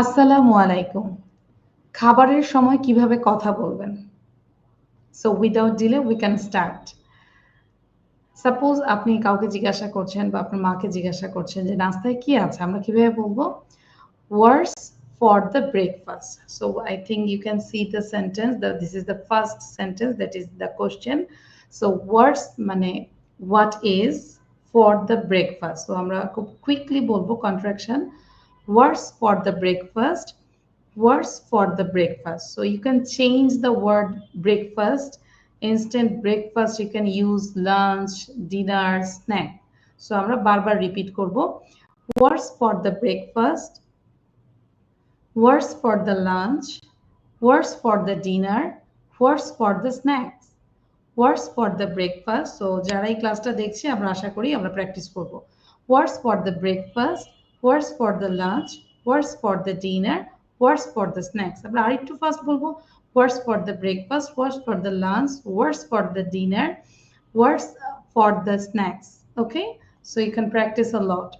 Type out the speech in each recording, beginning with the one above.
আসসালামু আলাইকুম। খাবারের সময় কীভাবে কথা বলবেন? So without delay we can start suppose আপনি কাউকে জিজ্ঞাসা করছেন বা আপনার মাকে জিজ্ঞাসা করছেন যে, নাস্তায় কি আছে? আমরা কীভাবে বলব? Words for the breakfast so I think you can see the sentence the this is the first sentence that is the question so words মানে what is for the breakfast so আমরা খুব কুইকলি বলব contraction words for the breakfast words for the breakfast so you can change the word breakfast instant breakfast you can use lunch dinner snack so আমরা বারবার repeat করব words for the breakfast words for the lunch words for the dinner words for the snacks words for the breakfast so যারা এই ক্লাসটা দেখছি আমরা আশা করি আমরা প্র্যাকটিস করব words for the breakfast words for the lunch words for the dinner words for the snacks আমরা আরেকটু ফার্স্ট বলব words for the breakfast words for the lunch words for the dinner words for the snacks okay? So you can practice a lot.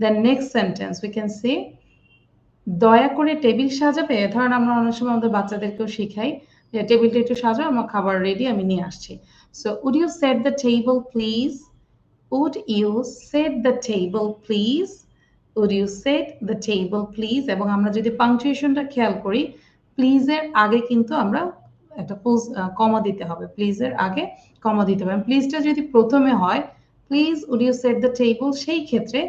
Then next sentence, we can say দয়া করে table সাজাবে। ধরেন আমরা অনেক সময় আমাদের বাচ্চাদেরকেও শিখাই যে টেবিলটা একটু সাজাও, আমার খাবার রেডি আমি নিয়ে আসছি। So would you set the table please would you set the table please would you set the table please এবং আমরা যদি পাংচুয়েশনটা খেয়াল করি প্লিজের আগে কিন্তু আমরা একটা পোজ কমা দিতে হবে। প্লিজের আগে কমা দিতে হবে। প্লিজটা যদি প্রথমে হয় please would you set the table সেই ক্ষেত্রে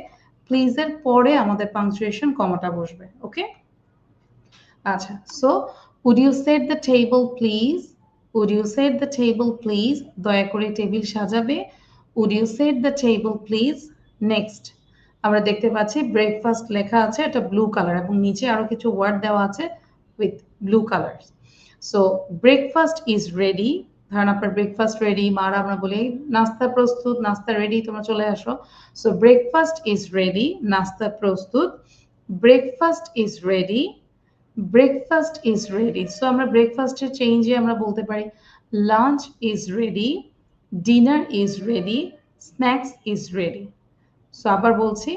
প্লিজের পরে আমাদের পাংচুয়েশন কমাটা বসবে ওকে আচ্ছা so would you set the table please would you set the table please দয়া করে টেবিল সাজাবে। Would you set the table please next আমরা দেখতে পাচ্ছি ব্রেকফাস্ট লেখা আছে, এটা ব্লু কালার এবং নিচে আরও কিছু ওয়ার্ড দেওয়া আছে with blue colour so breakfast is ready ধরেন আপনার ব্রেকফাস্ট রেডি মারা আমরা বলি নাস্তা প্রস্তুত, নাস্তা রেডি তোমরা চলে আসো। সো ব্রেকফাস্ট ইজ রেডি নাস্তা প্রস্তুত। Breakfast is ready breakfast is ready so আমরা ব্রেকফাস্টের চেঞ্জে আমরা বলতে পারি lunch is ready dinner is ready snacks is ready so আবার বলছি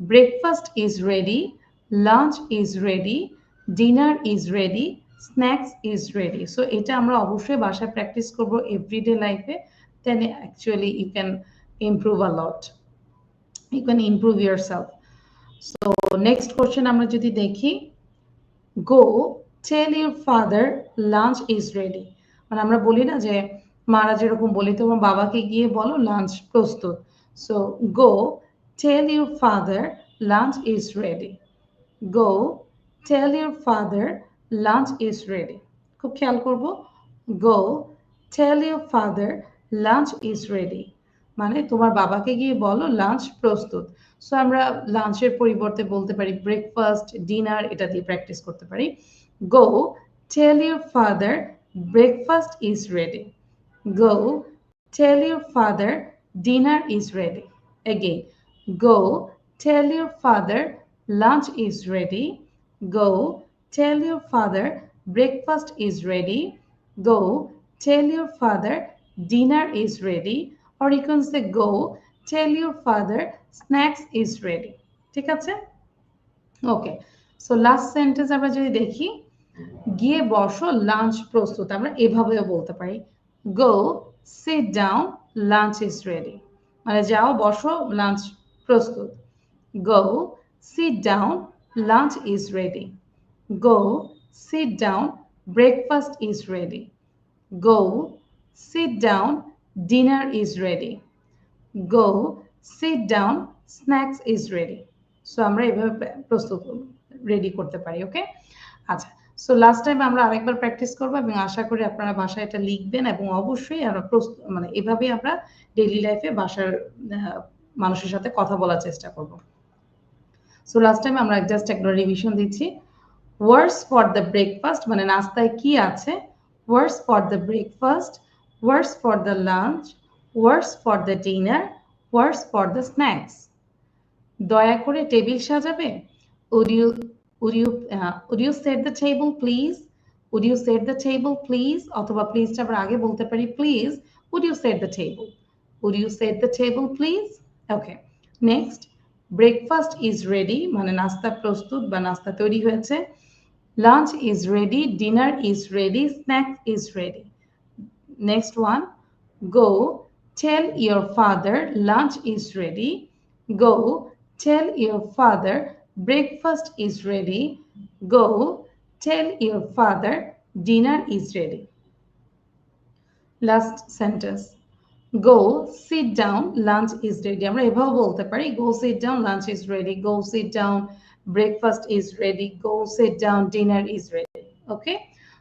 breakfast is ready lunch is ready dinner is ready snacks is ready so এটা আমরা অবশ্যই বাসায় প্র্যাকটিস করব এভরিডে লাইফে then actually you can improve a lot you can improve yourself so next question আমরা যদি দেখি go tell your father lunch is ready মানে আমরা বলি না যে, মারা যেরকম বলি, তোমার বাবাকে গিয়ে বলো লাঞ্চ প্রস্তুত. So go Tell your father lunch is ready. Go, tell your father lunch is ready. খুব খেয়াল করব। Go tell your father lunch is ready মানে তোমার বাবাকে গিয়ে বলো লাঞ্চ প্রস্তুত। সো আমরা লাঞ্চের পরিবর্তে বলতে পারি ব্রেকফাস্ট ডিনার এটা দিয়ে প্র্যাকটিস করতে পারি। Go tell your father breakfast is ready go tell your father dinner is ready again Go tell your father lunch is ready. Go tell your father breakfast is ready. Go tell your father dinner is ready. Or you can say go tell your father snacks is ready. ঠিক আছে okay so last sentence আমরা যদি দেখি গিয়ে বসো lunch প্রস্তুত আমরা এভাবেও বলতে পারি go sit down lunch is ready মানে যাও বসো লাঞ্চ প্রস্তুত। Go sit down lunch is ready go sit down breakfast is ready go sit down dinner is ready go sit down snacks is ready so আমরা এভাবে প্রস্তুত ready করতে পারি ওকে আচ্ছা সো লাস্ট টাইম আমরা আরেকবার প্র্যাকটিস করব এবং আশা করি আপনারা বাসায় এটা লিখবেন এবং অবশ্যই আমরা মানে এভাবেই আমরা ডেইলি লাইফে বাসার মানুষের সাথে কথা বলার চেষ্টা করব। সো লাস্ট টাইম আমরা জাস্ট একটা রিভিশন দিচ্ছি। ওয়ার্স ফর দ্য ব্রেকফাস্ট মানে নাস্তায় কি আছে? Words for the breakfast words for the lunch words for the dinner words for the snacks দয়া করে টেবিল সাজাবে। Would you would you would you set the table please would you set the table please অথবা প্লিজটা আমরা আগে বলতে পারি please would you set the table would you set the table please Okay. Next, breakfast is ready মানে নাস্তা প্রস্তুত বা নাস্তা তৈরি হয়েছে। Lunch is ready dinner is ready snack is ready next one go tell your father lunch is ready go tell your father breakfast is ready go tell your father dinner is ready last sentence go sit down lunch is ready আমরা এভাবে বলতে পারি go sit down lunch is ready go sit down breakfast is ready go sit down dinner is ready okay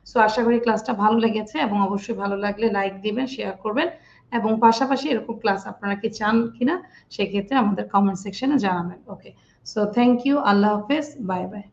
so আশা করি ক্লাসটা ভালো লেগেছে এবং অবশ্যই ভালো লাগলে লাইক দিবেন শেয়ার করবেন এবং পাশাপাশি এরকম ক্লাস আপনারা কি চান কিনা, সেক্ষেত্রে আমাদের কমেন্ট সেকশনে জানাবেন। ওকে সো থ্যাংক ইউ আল্লাহ হাফেজ বাই বাই